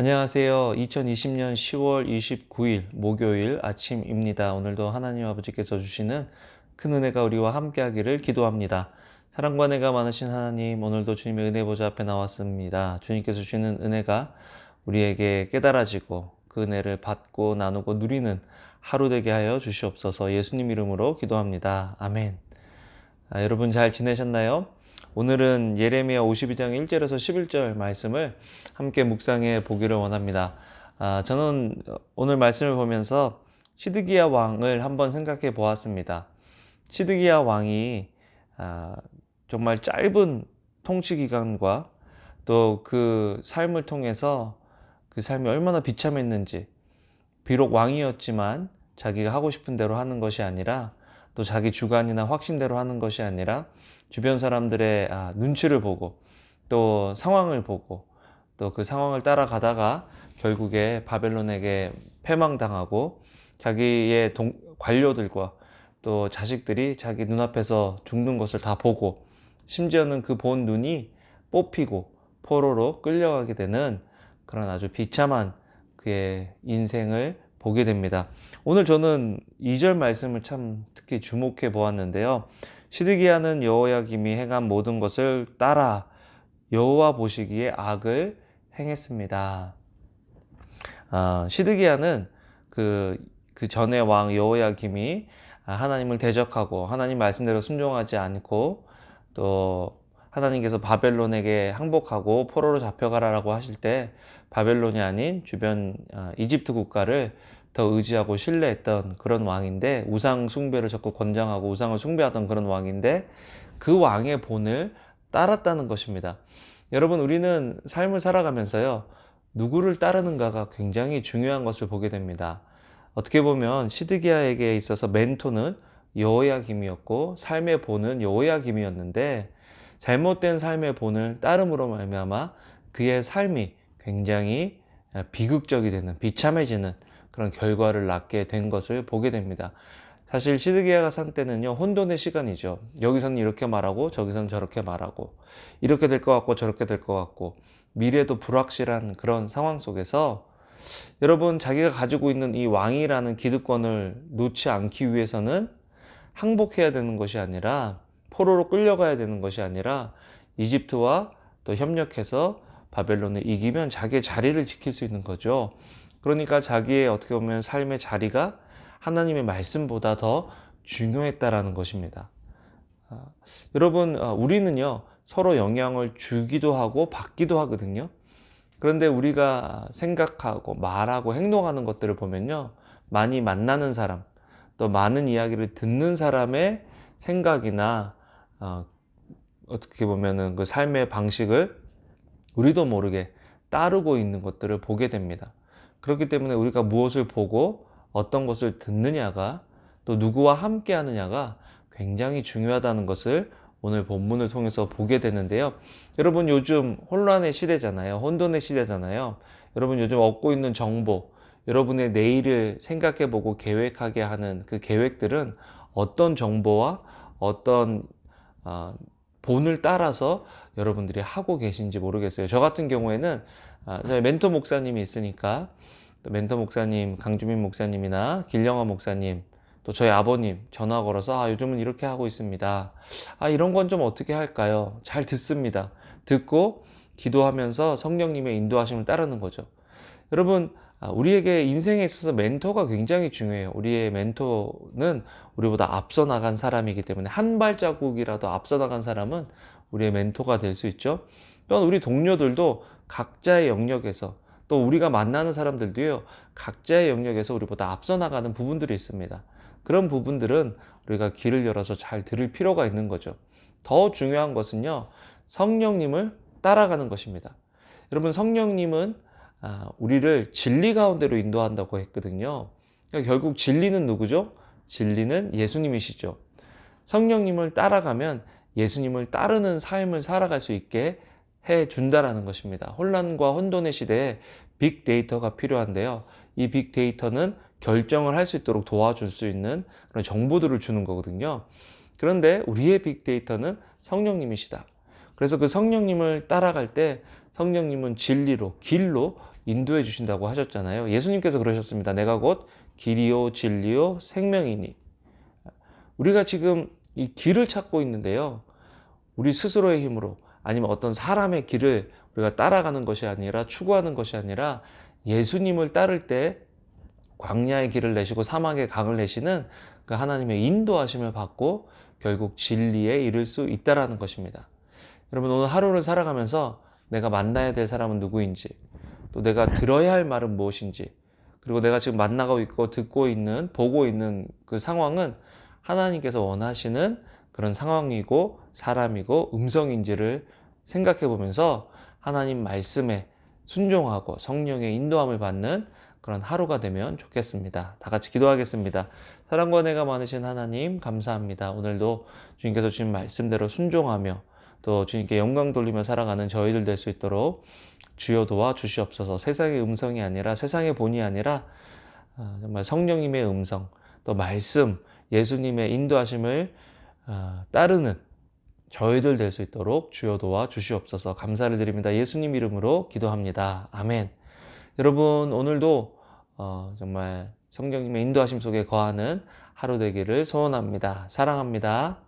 안녕하세요. 2020년 10월 29일 목요일 아침입니다. 오늘도 하나님 아버지께서 주시는 큰 은혜가 우리와 함께 하기를 기도합니다. 사랑과 은혜가 많으신 하나님, 오늘도 주님의 은혜 보좌 앞에 나왔습니다. 주님께서 주시는 은혜가 우리에게 깨달아지고 그 은혜를 받고 나누고 누리는 하루 되게 하여 주시옵소서 예수님 이름으로 기도합니다. 아멘. 아, 여러분 잘 지내셨나요? 오늘은 예레미야 52장 1절에서 11절 말씀을 함께 묵상해 보기를 원합니다. 아, 저는 오늘 말씀을 보면서 시드기야 왕을 한번 생각해 보았습니다. 시드기야 왕이 아, 정말 짧은 통치 기간과 또 그 삶을 통해서 그 삶이 얼마나 비참했는지 비록 왕이었지만 자기가 하고 싶은 대로 하는 것이 아니라 또 자기 주관이나 확신대로 하는 것이 아니라 주변 사람들의 아, 눈치를 보고 또 상황을 보고 또 그 상황을 따라가다가 결국에 바벨론에게 패망당하고 자기의 동, 관료들과 또 자식들이 자기 눈앞에서 죽는 것을 다 보고 심지어는 그 본 눈이 뽑히고 포로로 끌려가게 되는 그런 아주 비참한 그의 인생을 보게 됩니다. 오늘 저는 2절 말씀을 참 특히 주목해 보았는데요. 시드기야는 여호야김이 행한 모든 것을 따라 여호와 보시기에 악을 행했습니다. 아, 시드기야는 그, 그 전에 왕 여호야김이 하나님을 대적하고 하나님 말씀대로 순종하지 않고 또 하나님께서 바벨론에게 항복하고 포로로 잡혀가라라고 하실 때 바벨론이 아닌 주변 아, 이집트 국가를 더 의지하고 신뢰했던 그런 왕인데 우상 숭배를 자꾸 권장하고 우상을 숭배하던 그런 왕인데 그 왕의 본을 따랐다는 것입니다. 여러분 우리는 삶을 살아가면서요 누구를 따르는가가 굉장히 중요한 것을 보게 됩니다. 어떻게 보면 시드기야에게 있어서 멘토는 여호야김이었고 삶의 본은 여호야김이었는데 잘못된 삶의 본을 따름으로 말미암아 그의 삶이 굉장히 비극적이 되는 비참해지는 그런 결과를 낳게 된 것을 보게 됩니다. 사실 시드기야가 산 때는요 혼돈의 시간이죠. 여기서는 이렇게 말하고 저기서는 저렇게 말하고 이렇게 될 것 같고 저렇게 될 것 같고 미래도 불확실한 그런 상황 속에서 여러분 자기가 가지고 있는 이 왕이라는 기득권을 놓지 않기 위해서는 항복해야 되는 것이 아니라 포로로 끌려가야 되는 것이 아니라 이집트와 또 협력해서 바벨론을 이기면 자기의 자리를 지킬 수 있는 거죠. 그러니까 자기의 어떻게 보면 삶의 자리가 하나님의 말씀보다 더 중요했다라는 것입니다. 아, 여러분, 아, 우리는요, 서로 영향을 주기도 하고 받기도 하거든요. 그런데 우리가 생각하고 말하고 행동하는 것들을 보면요, 많이 만나는 사람, 또 많은 이야기를 듣는 사람의 생각이나 어, 어떻게 보면은 그 삶의 방식을 우리도 모르게 따르고 있는 것들을 보게 됩니다. 그렇기 때문에 우리가 무엇을 보고 어떤 것을 듣느냐가 또 누구와 함께 하느냐가 굉장히 중요하다는 것을 오늘 본문을 통해서 보게 되는데요. 여러분 요즘 혼란의 시대잖아요. 혼돈의 시대잖아요. 여러분 요즘 얻고 있는 정보, 여러분의 내일을 생각해 보고 계획하게 하는 그 계획들은 어떤 정보와 어떤 어, 본을 따라서 여러분들이 하고 계신지 모르겠어요. 저 같은 경우에는 아, 멘토 목사님이 있으니까 또 멘토 목사님, 강주민 목사님이나 길영화 목사님, 또 저희 아버님 전화 걸어서 아, 요즘은 이렇게 하고 있습니다. 아, 이런 건 좀 어떻게 할까요? 잘 듣습니다. 듣고 기도하면서 성령님의 인도하심을 따르는 거죠. 여러분, 아, 우리에게 인생에 있어서 멘토가 굉장히 중요해요. 우리의 멘토는 우리보다 앞서 나간 사람이기 때문에 한 발자국이라도 앞서 나간 사람은 우리의 멘토가 될 수 있죠. 또한 우리 동료들도 각자의 영역에서 또 우리가 만나는 사람들도요, 각자의 영역에서 우리보다 앞서 나가는 부분들이 있습니다. 그런 부분들은 우리가 귀를 열어서 잘 들을 필요가 있는 거죠. 더 중요한 것은요, 성령님을 따라가는 것입니다. 여러분, 성령님은 아, 우리를 진리 가운데로 인도한다고 했거든요. 그러니까 결국 진리는 누구죠? 진리는 예수님이시죠. 성령님을 따라가면 예수님을 따르는 삶을 살아갈 수 있게 해 준다라는 것입니다. 혼란과 혼돈의 시대에 빅데이터가 필요한데요. 이 빅데이터는 결정을 할 수 있도록 도와줄 수 있는 그런 정보들을 주는 거거든요. 그런데 우리의 빅데이터는 성령님이시다. 그래서 그 성령님을 따라갈 때 성령님은 진리로, 길로 인도해 주신다고 하셨잖아요. 예수님께서 그러셨습니다. 내가 곧 길이요, 진리요, 생명이니. 우리가 지금 이 길을 찾고 있는데요. 우리 스스로의 힘으로 아니면 어떤 사람의 길을 우리가 따라가는 것이 아니라 추구하는 것이 아니라 예수님을 따를 때 광야의 길을 내시고 사막의 강을 내시는 그 하나님의 인도하심을 받고 결국 진리에 이를 수 있다라는 것입니다. 여러분 오늘 하루를 살아가면서 내가 만나야 될 사람은 누구인지 또 내가 들어야 할 말은 무엇인지 그리고 내가 지금 만나고 있고 듣고 있는 보고 있는 그 상황은 하나님께서 원하시는 그런 상황이고 사람이고 음성인지를 생각해 보면서 하나님 말씀에 순종하고 성령의 인도함을 받는 그런 하루가 되면 좋겠습니다. 다 같이 기도하겠습니다. 사랑과 은혜가 많으신 하나님 감사합니다. 오늘도 주님께서 주신 말씀대로 순종하며 또 주님께 영광 돌리며 살아가는 저희들 될 수 있도록 주여 도와 주시옵소서. 세상의 음성이 아니라 세상의 본이 아니라 아, 정말 성령님의 음성 또 말씀 예수님의 인도하심을 아, 따르는 저희들 될 수 있도록 주여 도와 주시옵소서 감사를 드립니다. 예수님 이름으로 기도합니다. 아멘. 여러분 오늘도 어, 정말 성령님의 인도하심 속에 거하는 하루 되기를 소원합니다. 사랑합니다.